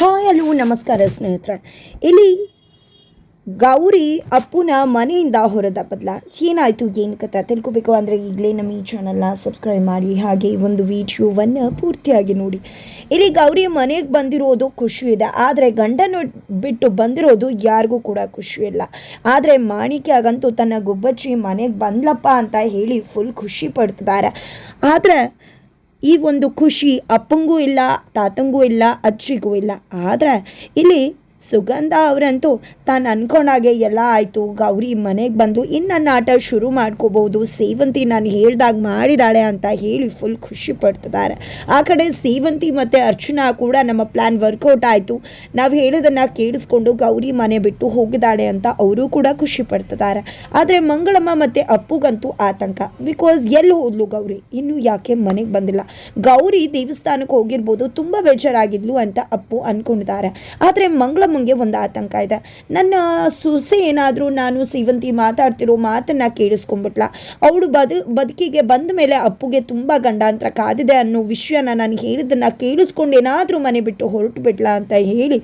Hi, hello, ನಮಸ್ಕಾರ ಸ್ನೇಹಿತರೆ. ಇಲ್ಲಿ ಗೌರಿ ಅಪ್ಪುನ ಮನೆಯಿಂದ ಹೊರದ ಬದಲ ಏನಾಯಿತು, ಏನು ಕತೆ ತಿಳ್ಕೊಬೇಕು ಅಂದರೆ ಈಗಲೇ ನಮ್ಮ ಈ ಚಾನಲ್ನ ಸಬ್ಸ್ಕ್ರೈಬ್ ಮಾಡಿ, ಹಾಗೆ ಈ ಒಂದು ವಿಡಿಯೋವನ್ನು ಪೂರ್ತಿಯಾಗಿ ನೋಡಿ. ಇಲ್ಲಿ ಗೌರಿ ಮನೆಗೆ ಬಂದಿರೋದು ಖುಷಿ ಇದೆ. ಆದರೆ ಗಂಡನ ಬಿಟ್ಟು ಬಂದಿರೋದು ಯಾರಿಗೂ ಕೂಡ ಖುಷಿ ಇಲ್ಲ. ಆದರೆ ಮಾಣಿಕ್ಯಾಗಂತೂ ತನ್ನ ಗುಬ್ಬಚ್ಚಿ ಮನೆಗೆ ಬಂದ್ಲಪ್ಪ ಅಂತ ಹೇಳಿ ಫುಲ್ ಖುಷಿ ಪಡ್ತಿದ್ದಾರೆ. ಆದರೆ ಈ ಒಂದು ಖುಷಿ ಅಪ್ಪಂಗೂ ಇಲ್ಲ ತಾತಂಗೂ ಇಲ್ಲ ಅಜ್ಜಿಗೂ ಇಲ್ಲ. ಆದರೆ ಇಲ್ಲಿ ಸುಗಂಧ ಅವರಂತೂ ತಾನು ಅನ್ಕೊಂಡಾಗೆ ಎಲ್ಲ ಆಯಿತು. ಗೌರಿ ಮನೆಗೆ ಬಂದು ಇನ್ನು ನನ್ನ ಆಟ ಶುರು ಮಾಡ್ಕೋಬೋದು ಸೇವಂತಿ ನಾನು ಹೇಳ್ದಾಗ ಮಾಡಿದಾಳೆ ಅಂತ ಹೇಳಿ ಫುಲ್ ಖುಷಿ ಪಡ್ತಿದ್ದಾರೆ ಆ ಕಡೆ ಸೇವಂತಿ ಮತ್ತು ಅರ್ಚನಾ ಕೂಡ ನಮ್ಮ ಪ್ಲ್ಯಾನ್ ವರ್ಕೌಟ್ ಆಯಿತು. ನಾವು ಹೇಳೋದನ್ನು ಕೇಳಿಸ್ಕೊಂಡು ಗೌರಿ ಮನೆ ಬಿಟ್ಟು ಹೋಗಿದ್ದಾಳೆ ಅಂತ ಅವರು ಕೂಡ ಖುಷಿ ಪಡ್ತಿದ್ದಾರೆ ಆದರೆ ಮಂಗಳಮ್ಮ ಮತ್ತು ಅಪ್ಪುಗಂತೂ ಆತಂಕ. ಬಿಕಾಸ್ ಎಲ್ಲಿ ಹೋದ್ಲು ಗೌರಿ? ಇನ್ನು ಯಾಕೆ ಮನೆಗೆ ಬಂದಿಲ್ಲ? ಗೌರಿ ದೇವಸ್ಥಾನಕ್ಕೆ ಹೋಗಿರ್ಬೋದು, ತುಂಬ ಬೇಜಾರಾಗಿದ್ಲು ಅಂತ ಅಪ್ಪು ಅಂದ್ಕೊಂಡಿದ್ದಾರೆ ಆದರೆ ಮಂಗಳಮ್ಮಂಗೆ ಒಂದು ಆತಂಕ ಇದೆ. ನನ್ನ ಸೊಸೆ ಏನಾದರೂ ನಾನು ಸೇವಂತಿ ಮಾತಾಡ್ತಿರೋ ಮಾತನ್ನು ಕೇಳಿಸ್ಕೊಂಡ್ಬಿಟ್ಲ. ಅವಳು ಬದು, ಬದುಕಿಗೆ ಬಂದ ಮೇಲೆ ಅಪ್ಪುಗೆ ತುಂಬ ಗಂಡಾಂತರ ಕಾದಿದೆ ಅನ್ನೋ ವಿಷಯನ ನಾನು ಹೇಳಿದ್ದನ್ನು ಕೇಳಿಸ್ಕೊಂಡು ಏನಾದರೂ ಮನೆ ಬಿಟ್ಟು ಹೊರಟು ಬಿಡ್ಲಾ ಅಂತ ಹೇಳಿ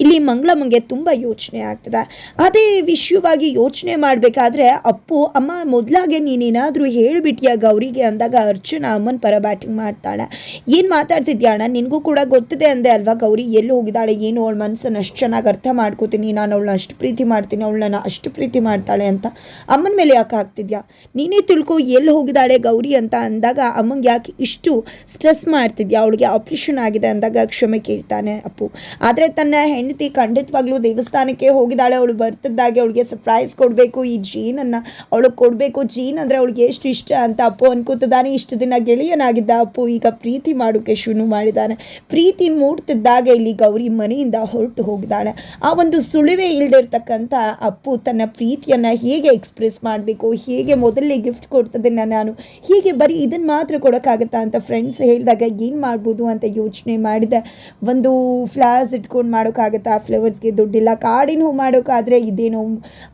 ಇಲ್ಲಿ ಮಂಗಳಮ್ಮಂಗೆ ತುಂಬ ಯೋಚನೆ ಆಗ್ತದೆ. ಅದೇ ವಿಷಯವಾಗಿ ಯೋಚನೆ ಮಾಡಬೇಕಾದ್ರೆ ಅಪ್ಪು, ಅಮ್ಮ, ಮೊದಲಾಗೆ ನೀನೇನಾದರೂ ಹೇಳಿಬಿಟ್ಟಿಯ ಗೌರಿಗೆ? ಅಂದಾಗ ಅರ್ಜುನ ಅಮ್ಮನ ಪರ ಬ್ಯಾಟಿಂಗ್ ಮಾಡ್ತಾಳೆ. ಏನು ಮಾತಾಡ್ತಿದ್ಯಾ ಅಣ್ಣ? ನಿನಗೂ ಕೂಡ ಗೊತ್ತಿದೆ ಅಂದೆ ಅಲ್ವಾ ಗೌರಿ? ಎಲ್ಲಿ ಹೋಗಿದ್ದಾಳೆ? ಏನು? ಅವಳ ಮನಸ್ಸನ್ನು ಅಷ್ಟು ಚೆನ್ನಾಗಿ ಅರ್ಥ ಮಾಡ್ಕೋತೀನಿ. ನಾನು ಅವಳನ್ನ ಅಷ್ಟು ಪ್ರೀತಿ ಮಾಡ್ತೀನಿ. ಅವಳನ್ನ ಅಷ್ಟು ಪ್ರೀತಿ ಮಾಡ್ತಾಳೆ ಅಂತ ಅಮ್ಮನ ಮೇಲೆ ಯಾಕೆ ಆಗ್ತಿದ್ಯಾ ನೀನೇ ತಿಳ್ಕೊ ಎಲ್ಲಿ ಹೋಗಿದ್ದಾಳೆ ಗೌರಿ ಅಂತ ಅಂದಾಗ ಅಮ್ಮಂಗೆ ಯಾಕೆ ಇಷ್ಟು ಸ್ಟ್ರೆಸ್ ಮಾಡ್ತಿದ್ಯಾ? ಅವಳಿಗೆ ಆಪ್ರೇಷನ್ ಆಗಿದೆ ಅಂದಾಗ ಕ್ಷಮೆ ಕೇಳ್ತಾನೆ ಅಪ್ಪು. ಆದರೆ ತನ್ನ ಹೆಂಡತಿ ಖಂಡಿತವಾಗ್ಲೂ ದೇವಸ್ಥಾನಕ್ಕೆ ಹೋಗಿದ್ದಾಳೆ. ಅವಳು ಬರ್ತಿದ್ದಾಗೆ ಅವಳಿಗೆ ಸರ್ಪ್ರೈಸ್ ಕೊಡಬೇಕು. ಈ ಜೀನನ್ನು ಅವಳಿಗೆ ಕೊಡಬೇಕು. ಜೀನ್ ಅಂದರೆ ಅವಳಿಗೆ ಎಷ್ಟು ಇಷ್ಟ ಅಂತ ಅಪ್ಪು ಅನ್ಕೋತಿದ್ದಾನೆ. ಇಷ್ಟು ದಿನ ಗೆಳೆಯನಾಗಿದ್ದ ಅಪ್ಪು ಈಗ ಪ್ರೀತಿ ಮಾಡೋಕ್ಕೆ ಶುರು ಮಾಡಿದ್ದಾನೆ. ಪ್ರೀತಿ ಮೂಡ್ತಿದ್ದಾಗ ಇಲ್ಲಿ ಗೌರಿ ಮನೆಯಿಂದ ಹೊರಟು ಹೋಗಿದ್ದಾಳೆ. ಆ ಒಂದು ಸುಳಿವೆ ಇಲ್ದಿರ್ತಕ್ಕಂಥ ಅಪ್ಪು ತನ್ನ ಪ್ರೀತಿಯನ್ನು ಹೇಗೆ ಎಕ್ಸ್ಪ್ರೆಸ್ ಮಾಡಬೇಕು? ಹೇಗೆ ಮೊದಲೇ ಗಿಫ್ಟ್ ಕೊಡ್ತದನ್ನ ನಾನು ಹೀಗೆ ಬರೀ ಇದನ್ನು ಮಾತ್ರ ಕೊಡೋಕ್ಕಾಗತ್ತಾ ಅಂತ ಫ್ರೆಂಡ್ಸ್ ಹೇಳಿದಾಗ ಏನು ಮಾಡ್ಬೋದು ಅಂತ ಯೋಚನೆ ಮಾಡಿದೆ. ಒಂದು ಫ್ಲಾಸ್ ಇಟ್ಕೊಂಡು ಮಾಡೋಕ್ಕಾಗತ್ತಾ? ಫ್ಲವರ್ಸ್ಗೆ ದುಡ್ಡಿಲ್ಲ. ಕಾಡಿನ ಹೂ ಮಾಡೋಕ್ಕಾದರೆ ಇದೇನು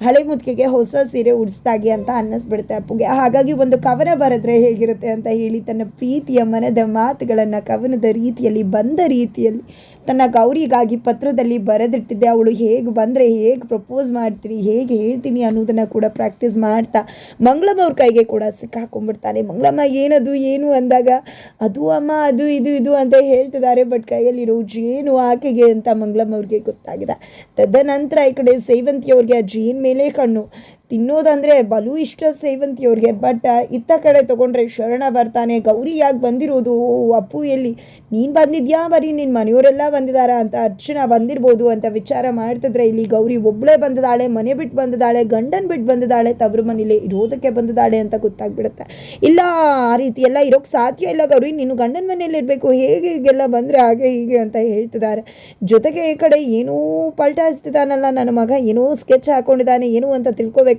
ಹಳೆ ಮುದ್ಕೆಗೆ ಹೊಸ ಸೀರೆ ಉಡಿಸ್ದಾಗೆ ಅಂತ ಅನ್ನಿಸ್ಬಿಡುತ್ತೆ ಅಪ್ಪುಗೆ. ಹಾಗಾಗಿ ಒಂದು ಕವನ ಬರೆದ್ರೆ ಹೇಗಿರುತ್ತೆ ಅಂತ ಹೇಳಿ ತನ್ನ ಪ್ರೀತಿಯ ಮನದ ಮಾತುಗಳನ್ನು ಕವನದ ರೀತಿಯಲ್ಲಿ, ಬಂದ ರೀತಿಯಲ್ಲಿ ತನ್ನ ಗೌರಿಗಾಗಿ ಪತ್ರದಲ್ಲಿ ಬರೆದಿಟ್ಟಿದ್ದೆ. ಅವಳು ಹೇಗೆ ಬಂದರೆ ಹೇಗೆ ಪ್ರಪೋಸ್ ಮಾಡ್ತೀನಿ ಹೇಗೆ ಹೇಳ್ತೀನಿ ಅನ್ನೋದನ್ನು ಕೂಡ ಪ್ರಾಕ್ಟೀಸ್ ಮಾಡ್ತಾ ಮಂಗಳಮ್ಮ ಅವ್ರ ಕೈಗೆ ಕೂಡ ಸಿಕ್ಕಾಕೊಂಡ್ಬಿಡ್ತಾನೆ ಮಂಗಳಮ್ಮ, ಏನದು, ಏನು ಅಂದಾಗ, ಅದು ಅಮ್ಮ, ಅದು ಇದು ಇದು ಅಂತ ಹೇಳ್ತಿದ್ದಾರೆ ಬಟ್ ಕೈಯಲ್ಲಿರೋ ಜೇನು ಆಕೆಗೆ ಅಂತ ಮಂಗಳಮ್ಮ ಅವ್ರಿಗೆ ಗೊತ್ತಾಗಿದೆ. ತದನಂತರ ಈ ಕಡೆ ಸೇವಂತಿ ಅವ್ರಿಗೆ ಆ ಜೇನು ಮೇಲೆ ಕಣ್ಣು ತಿನ್ನೋದಂದರೆ ಬಲು ಇಷ್ಟ ಸೇವಂತಿ ಅವ್ರಿಗೆ ಬಟ್ ಇತ್ತ ಕಡೆ ತೊಗೊಂಡ್ರೆ ಶರಣ ಬರ್ತಾನೆ ಗೌರಿ ಯಾಕೆ ಬಂದಿರೋದು ಅಪ್ಪು ಎಲ್ಲಿ? ನೀನು ಬಂದಿದ್ಯಾ ಬರೀ ನಿನ್ನ ಮನೆಯವರೆಲ್ಲ ಬಂದಿದಾರಾ ಅಂತ ಅರ್ಚನ ಬಂದಿರ್ಬೋದು ಅಂತ ವಿಚಾರ ಮಾಡ್ತಿದ್ರೆ ಇಲ್ಲಿ ಗೌರಿ ಒಬ್ಬಳೇ ಬಂದಿದ್ದಾಳೆ ಮನೆ ಬಿಟ್ಟು ಬಂದಿದ್ದಾಳೆ ಗಂಡನ ಬಿಟ್ಟು ಬಂದಿದ್ದಾಳೆ ತವ್ರ ಮನೇಲಿ ಇರೋದಕ್ಕೆ ಬಂದಿದ್ದಾಳೆ ಅಂತ ಗೊತ್ತಾಗ್ಬಿಡುತ್ತೆ. ಇಲ್ಲ, ಆ ರೀತಿ ಎಲ್ಲ ಇರೋಕ್ಕೆ ಸಾಧ್ಯ ಇಲ್ಲ ಗೌರಿ, ನೀನು ಗಂಡನ ಮನೆಯಲ್ಲಿ ಇರಬೇಕು, ಹೇಗೆ ಹೀಗೆಲ್ಲ ಬಂದರೆ ಹಾಗೆ ಹೀಗೆ ಅಂತ ಹೇಳ್ತಿದ್ದಾರೆ. ಜೊತೆಗೆ ಈ ಕಡೆ ಏನೋ ಪಲ್ಟಾಯಿಸ್ತಿದ್ದಾನಲ್ಲ ನನ್ನ ಮಗ, ಏನೋ ಸ್ಕೆಚ್ ಹಾಕೊಂಡಿದ್ದಾನೆ, ಏನು ಅಂತ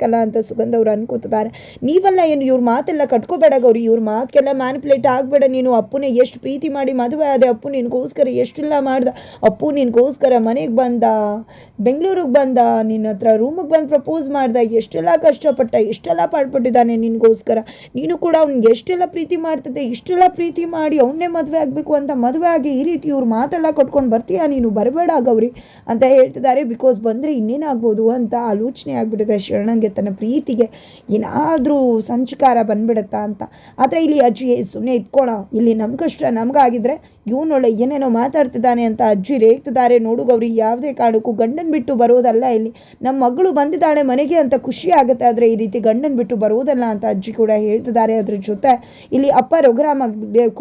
ತಿಳ್ಕೊಬೇಕಲ್ಲ ಅಂತ ಸುಗಂಧ ಅವ್ರು ಅನ್ಕೋತಿದ್ದಾರೆ. ನೀವಲ್ಲ ಏನು, ಇವ್ರ ಮಾತೆಲ್ಲ ಕಟ್ಕೋಬೇಡ ಗೌರಿ, ಇವ್ರ ಮಾತಕ್ಕೆಲ್ಲ ಮ್ಯಾನಿಪುಲೇಟ್ ಆಗಬೇಡ ನೀನು. ಅಪ್ಪುನೇ ಎಷ್ಟು ಪ್ರೀತಿ ಮಾಡಿ ಮದುವೆ ಆದೆ. ಅಪ್ಪು ನಿನಗೋಸ್ಕರ ಎಷ್ಟೆಲ್ಲ ಮಾಡ್ದ. ಅಪ್ಪು ನಿನಗೋಸ್ಕರ ಮನೆಗೆ ಬಂದ, ಬೆಂಗಳೂರಿಗೆ ಬಂದ, ನಿನ್ನ ಹತ್ರ ರೂಮಿಗೆ ಬಂದು ಪ್ರಪೋಸ್ ಮಾಡ್ದ. ಎಷ್ಟೆಲ್ಲ ಕಷ್ಟಪಟ್ಟ, ಎಷ್ಟೆಲ್ಲ ಪಾಡ್ಪಟ್ಟಿದ್ದಾನೆ ನಿನಗೋಸ್ಕರ. ನೀನು ಕೂಡ ಅವ್ನಿಗೆ ಎಷ್ಟೆಲ್ಲ ಪ್ರೀತಿ ಮಾಡ್ತದೆ ಇಷ್ಟೆಲ್ಲ ಪ್ರೀತಿ ಮಾಡಿ ಅವನ್ನೇ ಮದುವೆ ಆಗಬೇಕು ಅಂತ ಮದುವೆ ಆಗಿ ಈ ರೀತಿ ಇವ್ರ ಮಾತೆಲ್ಲ ಕಟ್ಕೊಂಡು ಬರ್ತೀಯ ನೀನು? ಬರಬೇಡ ಗೌರಿ ಅಂತ ಹೇಳ್ತಿದ್ದಾರೆ. ಬಿಕಾಸ್ ಬಂದರೆ ಇನ್ನೇನಾಗ್ಬೋದು ಅಂತ ಆಲೋಚನೆ ಆಗ್ಬಿಟ್ಟಿದೆ ಶರಣಂಗೆ. ತನ್ನ ಪ್ರೀತಿಗೆ ಏನಾದರೂ ಸಂಚಕಾರ ಬಂದ್ಬಿಡುತ್ತಾ ಅಂತ. ಆದರೆ ಇಲ್ಲಿ ಅಜ್ಜಿ ಸುಮ್ಮನೆ ಇಟ್ಕೊಳ್ಳ ಇಲ್ಲಿ ನಮ್ಮ ಕಷ್ಟ ನಮಗಾಗಿದ್ರೆ ಇವನೊಳ್ಳೆ ಏನೇನೋ ಮಾತಾಡ್ತಿದ್ದಾನೆ ಅಂತ ಅಜ್ಜಿ ರೇಗ್ತಿದ್ದಾರೆ. ನೋಡು ಗೌರಿ, ಯಾವುದೇ ಕಾರಣಕ್ಕೂ ಗಂಡನ ಬಿಟ್ಟು ಬರೋದಲ್ಲ ಇಲ್ಲಿ. ನಮ್ಮ ಮಗಳು ಬಂದಿದ್ದಾಳೆ ಮನೆಗೆ ಅಂತ ಖುಷಿ ಆಗುತ್ತೆ. ಆದರೆ ಈ ರೀತಿ ಗಂಡನ ಬಿಟ್ಟು ಬರೋದಲ್ಲ ಅಂತ ಅಜ್ಜಿ ಕೂಡ ಹೇಳ್ತಿದ್ದಾರೆ. ಅದ್ರ ಜೊತೆ ಇಲ್ಲಿ ಅಪ್ಪ ರಘುರಾಮ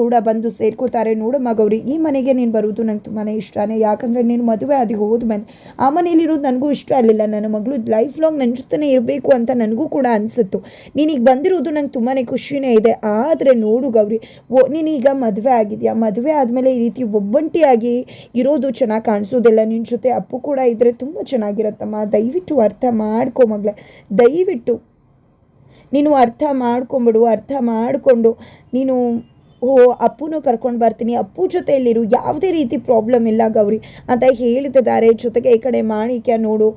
ಕೂಡ ಬಂದು ಸೇರ್ಕೋತಾರೆ. ನೋಡು ಗೌರಿ, ಈ ಮನೆಗೆ ನೀನು ಬರೋದು ನಂಗೆ ತುಂಬಾ ಇಷ್ಟನೇ. ಯಾಕಂದರೆ ನೀನು ಮದುವೆ ಅದು ಹೋದ್ಮೇಲೆ ಆ ಮನೇಲಿರೋದು ನನಗೂ ಇಷ್ಟ ಆಗಲಿಲ್ಲ ನನ್ನ ಮಗಳು ಲೈಫ್ ಲಾಂಗ್ ನನ್ನ ಜೊತೆನೇ ಇರಬೇಕು ಅಂತ ನನಗೂ ಕೂಡ ಅನಿಸಿತ್ತು. ನೀನೀಗ ಬಂದಿರೋದು ನಂಗೆ ತುಂಬಾ ಖುಷಿನೇ ಇದೆ. ಆದರೆ ನೋಡು ಗೌರಿ, ಓ ನೀನೀಗ ಮದುವೆ ಆಗಿದೆಯಾ? ಮದುವೆ ಆದಮೇಲೆ ಈ ರೀತಿ ಒಬ್ಬಂಟಿಯಾಗಿ ಇರೋದು ಚೆನ್ನಾಗಿ ಕಾಣಿಸೋದಿಲ್ಲ. ನಿನ್ನ ಜೊತೆ ಅಪ್ಪು ಕೂಡ ಇದ್ದರೆ ತುಂಬ ಚೆನ್ನಾಗಿರತ್ತಮ್ಮ. ದಯವಿಟ್ಟು ಅರ್ಥ ಮಾಡ್ಕೊ ಮಗಳೇ. ದಯವಿಟ್ಟು ನೀನು ಅರ್ಥ ಮಾಡ್ಕೊಂಬಿಡು, ಅರ್ಥ ಮಾಡಿಕೊಂಡು ನೀನು ಓ, ಅಪ್ಪುನೂ ಕರ್ಕೊಂಡು ಬರ್ತೀನಿ. ಅಪ್ಪು ಜೊತೆಯಲ್ಲಿರು, ಯಾವುದೇ ರೀತಿ ಪ್ರಾಬ್ಲಮ್ ಇಲ್ಲ ಗೌರಿ ಅಂತ ಹೇಳ್ತಿದ್ದಾರೆ ಜೊತೆಗೆ ಈ ಕಡೆ ಮಾಣಿಕ್ಯ ನೋಡು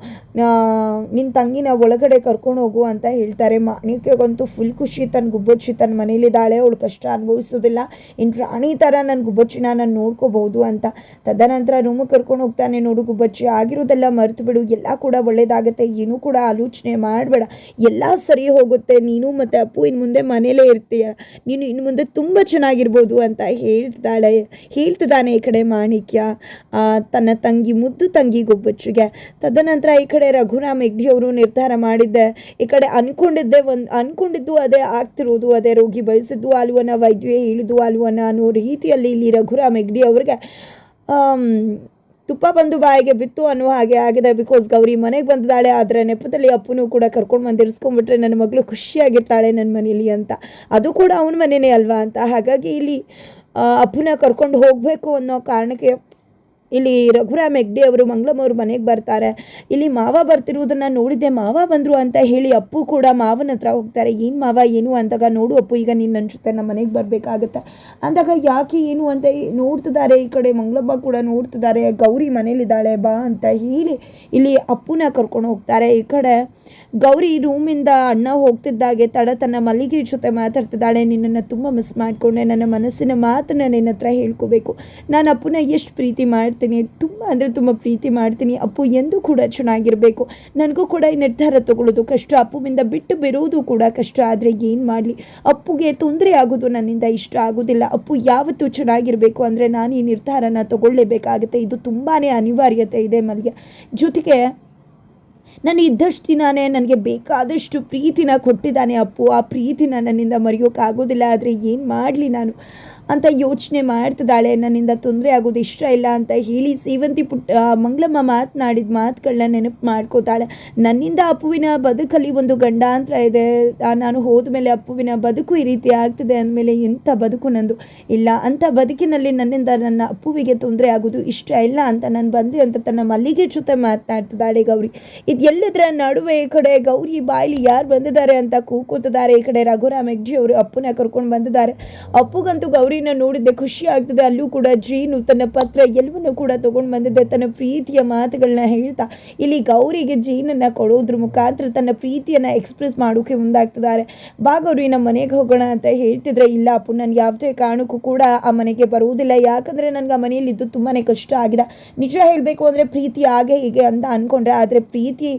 ನಿನ್ನ ತಂಗಿನ ಒಳಗಡೆ ಕರ್ಕೊಂಡು ಹೋಗು ಅಂತ ಹೇಳ್ತಾರೆ. ಮಾಣಿಕ್ಯಗಂತೂ ಫುಲ್ ಖುಷಿ ತನ್ನ ಗುಬ್ಬಚ್ಚಿ ತನ್ನ ಮನೇಲಿದ್ದಾಳೆ. ಅವಳು ಕಷ್ಟ ಅನುಭವಿಸೋದಿಲ್ಲ. ಇನ್ನು ರಾಣಿ ಥರ ನನ್ನ ಗುಬ್ಬಚ್ಚಿನ ನಾನು ನೋಡ್ಕೋಬಹುದು ಅಂತ. ತದನಂತರ ರೂಮಿಗೆ ಕರ್ಕೊಂಡು ಹೋಗ್ತಾನೆ ನೋಡು ಗುಬ್ಬಚ್ಚಿ. ಆಗಿರೋದೆಲ್ಲ ಮರೆತು ಬಿಡು. ಎಲ್ಲ ಕೂಡ ಒಳ್ಳೇದಾಗುತ್ತೆ. ಏನೂ ಕೂಡ ಆಲೋಚನೆ ಮಾಡಬೇಡ. ಎಲ್ಲ ಸರಿ ಹೋಗುತ್ತೆ. ನೀನು ಮತ್ತು ಅಪ್ಪು ಇನ್ನು ಮುಂದೆ ಮನೇಲೇ ಇರ್ತೀಯ. ನೀನು ಇನ್ನು ಮುಂದೆ ತುಂಬ ಚೆನ್ನಾಗಿರ್ಬೋದು ಅಂತ ಹೇಳ್ತಾಳೆ. ಹೇಳ್ತಿದ್ದಾನೆ ಈ ಕಡೆ ಮಾಣಿಕ್ಯ ತನ್ನ ತಂಗಿ, ಮುದ್ದು ತಂಗಿ ಗೊಬ್ಬಚ್ಚಿಗೆ. ತದನಂತರ ಈ ಕಡೆ ರಘುರಾಮ್ ಹೆಗ್ಡಿ ಅವರು ನಿರ್ಧಾರ ಮಾಡಿದ್ದೆ. ಈ ಕಡೆ ಅನ್ಕೊಂಡಿದ್ದೆ ಒಂದು, ಅನ್ಕೊಂಡಿದ್ದು ಅದೇ ಆಗ್ತಿರೋದು, ಅದೇ ರೋಗಿ ಬಯಸಿದ್ದು ಅಲ್ವನ ವೈದ್ಯ ಹೇಳಿದ್ದು ಅಲ್ವನ ಅನ್ನೋ ರೀತಿಯಲ್ಲಿ ಇಲ್ಲಿ ರಘುರಾಮ್ ಹೆಗ್ಡಿ ಅವ್ರಿಗೆ ತುಪ್ಪ ಬಂದು ಬಾಯಿಗೆ ಬಿತ್ತು ಅನ್ನೋ ಹಾಗೆ ಆಗಿದೆ ಬಿಕಾಸ್ ಗೌರಿ ಮನೆಗೆ ಬಂದಿದ್ದಾಳೆ. ಆದರೆ ನೆಪದಲ್ಲಿ ಅಪ್ಪನೂ ಕೂಡ ಕರ್ಕೊಂಡು ಬಂದು ಇರಿಸ್ಕೊಂಡ್ಬಿಟ್ರೆ ನನ್ನ ಮಗಳು ಖುಷಿಯಾಗಿರ್ತಾಳೆ ನನ್ನ ಮನೇಲಿ ಅಂತ. ಅದು ಕೂಡ ಅವನ ಮನೆಯೇ ಅಲ್ವಾ ಅಂತ. ಹಾಗಾಗಿ ಇಲ್ಲಿ ಅಪ್ಪನ ಕರ್ಕೊಂಡು ಹೋಗಬೇಕು ಅನ್ನೋ ಕಾರಣಕ್ಕೆ ಇಲ್ಲಿ ರಘುರಾಮ್ ಹೆಗ್ಡೆ ಅವರು ಮಂಗಳಮ್ಮವ್ರ ಮನೆಗೆ ಬರ್ತಾರೆ. ಇಲ್ಲಿ ಮಾವ ಬರ್ತಿರುವುದನ್ನ ನೋಡಿದ್ದೆ. ಮಾವ ಬಂದರು ಅಂತ ಹೇಳಿ ಅಪ್ಪು ಕೂಡ ಮಾವನ ಹತ್ರ ಹೋಗ್ತಾರೆ. ಏನು ಮಾವ, ಏನು? ಅಂದಾಗ, ನೋಡು ಅಪ್ಪು, ಈಗ ನೀನು ಜೊತೆ ನಮ್ಮ ಮನೆಗೆ ಬರಬೇಕಾಗತ್ತೆ. ಅಂದಾಗ, ಯಾಕೆ ಏನು? ಅಂತ ನೋಡ್ತಿದ್ದಾರೆ ಈ ಕಡೆ ಮಂಗಳಮ್ಮ ಕೂಡ ನೋಡ್ತಿದ್ದಾರೆ. ಗೌರಿ ಮನೇಲಿದ್ದಾಳೆ, ಬಾ ಅಂತ ಹೇಳಿ ಇಲ್ಲಿ ಅಪ್ಪುನ ಕರ್ಕೊಂಡು ಹೋಗ್ತಾರೆ. ಈ ಕಡೆ ಗೌರಿ ರೂಮಿಂದ ಅಣ್ಣ ಹೋಗ್ತಿದ್ದಾಗೆ ತಡ ತನ್ನ ಮಲ್ಲಿಗೆ ಜೊತೆ ಮಾತಾಡ್ತಿದ್ದಾಳೆ. ನಿನ್ನನ್ನು ತುಂಬ ಮಿಸ್ ಮಾಡಿಕೊಂಡೆ. ನನ್ನ ಮನಸ್ಸಿನ ಮಾತನ್ನ ನಿನ್ನ ಹತ್ರ ಹೇಳ್ಕೋಬೇಕು. ನಾನು ಅಪ್ಪನ ಎಷ್ಟು ಪ್ರೀತಿ ಮಾಡ್ತೀನಿ ತುಂಬ ಅಂದರೆ ತುಂಬ ಪ್ರೀತಿ ಮಾಡ್ತೀನಿ, ಅಪ್ಪು ಎಂದೂ ಕೂಡ ಚೆನ್ನಾಗಿರಬೇಕು. ನನಗೂ ಕೂಡ ಈ ನಿರ್ಧಾರ ತಗೊಳ್ಳೋದು ಕಷ್ಟ, ಅಪ್ಪುವಿಂದ ಬಿಟ್ಟು ಬರೋದು ಕೂಡ ಕಷ್ಟ, ಆದರೆ ಏನು ಮಾಡಲಿ? ಅಪ್ಪುಗೆ ತೊಂದರೆ ಆಗೋದು ನನ್ನಿಂದ ಇಷ್ಟ ಆಗೋದಿಲ್ಲ. ಅಪ್ಪು ಯಾವತ್ತೂ ಚೆನ್ನಾಗಿರಬೇಕು ಅಂದರೆ ನಾನು ಈ ನಿರ್ಧಾರನ ತಗೊಳ್ಳೇಬೇಕಾಗುತ್ತೆ. ಇದು ತುಂಬಾ ಅನಿವಾರ್ಯತೆ ಇದೆ ಮಲ್ಲಿಗೆ ಜೊತೆಗೆ ನಾನು ಇದ್ದಷ್ಟು ದಿನಾನೇ ನನಗೆ ಬೇಕಾದಷ್ಟು ಪ್ರೀತಿನ ಕೊಟ್ಟಿದ್ದಾನೆ ಅಪ್ಪು. ಆ ಪ್ರೀತಿನ ನನ್ನಿಂದ ಮರೆಯೋಕ್ಕಾಗೋದಿಲ್ಲ ಆದರೆ ಏನು ಮಾಡಲಿ ನಾನು? ಅಂತ ಯೋಚನೆ ಮಾಡ್ತಿದ್ದಾಳೆ. ನನ್ನಿಂದ ತೊಂದರೆ ಆಗೋದು ಇಷ್ಟ ಇಲ್ಲ ಅಂತ ಹೇಳಿ ಸೇವಂತಿ ಪುಟ್ಟ ಮಂಗಳಮ್ಮ ಮಾತನಾಡಿದ ಮಾತುಗಳನ್ನ ನೆನಪು ಮಾಡ್ಕೋತಾಳೆ. ನನ್ನಿಂದ ಅಪ್ಪುವಿನ ಬದುಕಲ್ಲಿ ಒಂದು ಗಂಡಾಂತರ ಇದೆ. ನಾನು ಹೋದ ಮೇಲೆ ಅಪ್ಪುವಿನ ಬದುಕು ಈ ರೀತಿ ಆಗ್ತಿದೆ ಅಂದಮೇಲೆ ಎಂಥ ಬದುಕು ನಂದು? ಇಲ್ಲ, ಅಂಥ ಬದುಕಿನಲ್ಲಿ ನನ್ನಿಂದ ನನ್ನ ಅಪ್ಪುವಿಗೆ ತೊಂದರೆ ಆಗೋದು ಇಷ್ಟ ಇಲ್ಲ ಅಂತ ನಾನು ಬಂದೆ ಅಂತ ತನ್ನ ಮಲ್ಲಿಗೆ ಜೊತೆ ಮಾತನಾಡ್ತಿದ್ದಾಳೆ ಗೌರಿ. ಇದು ಎಲ್ಲದರ ನಡುವೆ ಈ ಕಡೆ ಗೌರಿ ಬಾಯಿಲಿ ಯಾರು ಬಂದಿದ್ದಾರೆ ಅಂತ ಕೂಕೋತಿದ್ದಾರೆ ಈ ಕಡೆ ರಘುರಾಮ್ ಹೆಗ್ಜಿ ಅವರು ಅಪ್ಪನ ಕರ್ಕೊಂಡು ಬಂದಿದ್ದಾರೆ. ಅಪ್ಪುಗಂತೂ ಗೌರಿನ ನೋಡಿದ್ದೆ, ಖುಷಿ ಆಗ್ತದೆ. ಅಲ್ಲೂ ಕೂಡ ಜೀನು ತನ್ನ ಪತ್ರ ಎಲ್ಲವನ್ನೂ ಕೂಡ ತಗೊಂಡು ಬಂದಿದ್ದೆ. ತನ್ನ ಪ್ರೀತಿಯ ಮಾತುಗಳನ್ನ ಹೇಳ್ತಾ, ಇಲ್ಲಿ ಗೌರಿಗೆ ಜೀನನ್ನ ಕೊಡೋದ್ರ ಮುಖಾಂತರ ತನ್ನ ಪ್ರೀತಿಯನ್ನ ಎಕ್ಸ್ಪ್ರೆಸ್ ಮಾಡೋಕೆ ಮುಂದಾಗ್ತಿದ್ದಾರೆ. ಬಾ ಗೌರಿ ನಮ್ಮ ಮನೆಗೆ ಹೋಗೋಣ ಅಂತ ಹೇಳ್ತಿದ್ರೆ, ಇಲ್ಲ ಅಪ್ಪು, ನನ್ಗೆ ಯಾವುದೇ ಕಾರಣಕ್ಕೂ ಕೂಡ ಆ ಮನೆಗೆ ಬರುವುದಿಲ್ಲ ಯಾಕಂದರೆ ನನಗೆ ಆ ಮನೆಯಲ್ಲಿ ಇದ್ದು ತುಂಬಾ ಕಷ್ಟ ಆಗಿದೆ. ನಿಜ ಹೇಳಬೇಕು ಅಂದರೆ ಪ್ರೀತಿ ಹಾಗೆ ಹೀಗೆ ಅಂತ ಅಂದ್ಕೊಂಡ್ರೆ ಆದರೆ ಪ್ರೀತಿ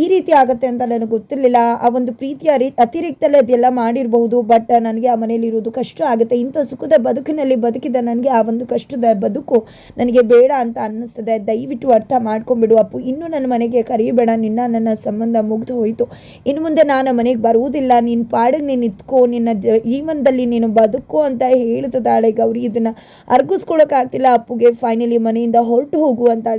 ಈ ರೀತಿ ಆಗುತ್ತೆ ಅಂತ ನನಗೆ ಗೊತ್ತಿರಲಿಲ್ಲ. ಆ ಒಂದು ಪ್ರೀತಿಯ ರೀ, ಅತಿರಿಕ್ತಲ್ಲಿ ಅದೆಲ್ಲ ಮಾಡಿರಬಹುದು ಬಟ್ ನನಗೆ ಆ ಮನೇಲಿ ಇರೋದು ಕಷ್ಟ ಆಗುತ್ತೆ. ಇಂಥ ಸುಖದ ಬದುಕಿನಲ್ಲಿ ಬದುಕಿದ ನನಗೆ ಆ ಒಂದು ಕಷ್ಟದ ಬದುಕು ನನಗೆ ಬೇಡ ಅಂತ ಅನ್ನಿಸ್ತದೆ. ದಯವಿಟ್ಟು ಅರ್ಥ ಮಾಡ್ಕೊಂಬಿಡು ಅಪ್ಪು. ಇನ್ನೂ ನನ್ನ ಮನೆಗೆ ಕರೆಯಬೇಡ ನಿನ್ನ ನನ್ನ ಸಂಬಂಧ ಮುಗಿದು ಹೋಯಿತು. ಇನ್ನು ಮುಂದೆ ನಾನು ಮನೆಗೆ ಬರುವುದಿಲ್ಲ. ನಿನ್ನ ಪಾಡಿಗೆ ನೀನು ಇತ್ಕೋ ನಿನ್ನ ಜೀವನದಲ್ಲಿ ನೀನು ಬದುಕು ಅಂತ ಹೇಳ್ತದಾಳೆ ಗೌರಿ. ಇದನ್ನು ಅರ್ಗಿಸ್ಕೊಳಕ್ಕಾಗ್ತಿಲ್ಲ ಅಪ್ಪುಗೆ. ಫೈನಲಿ ಮನೆಯಿಂದ ಹೊರಟು ಹೋಗು ಅಂತಾಳೆ.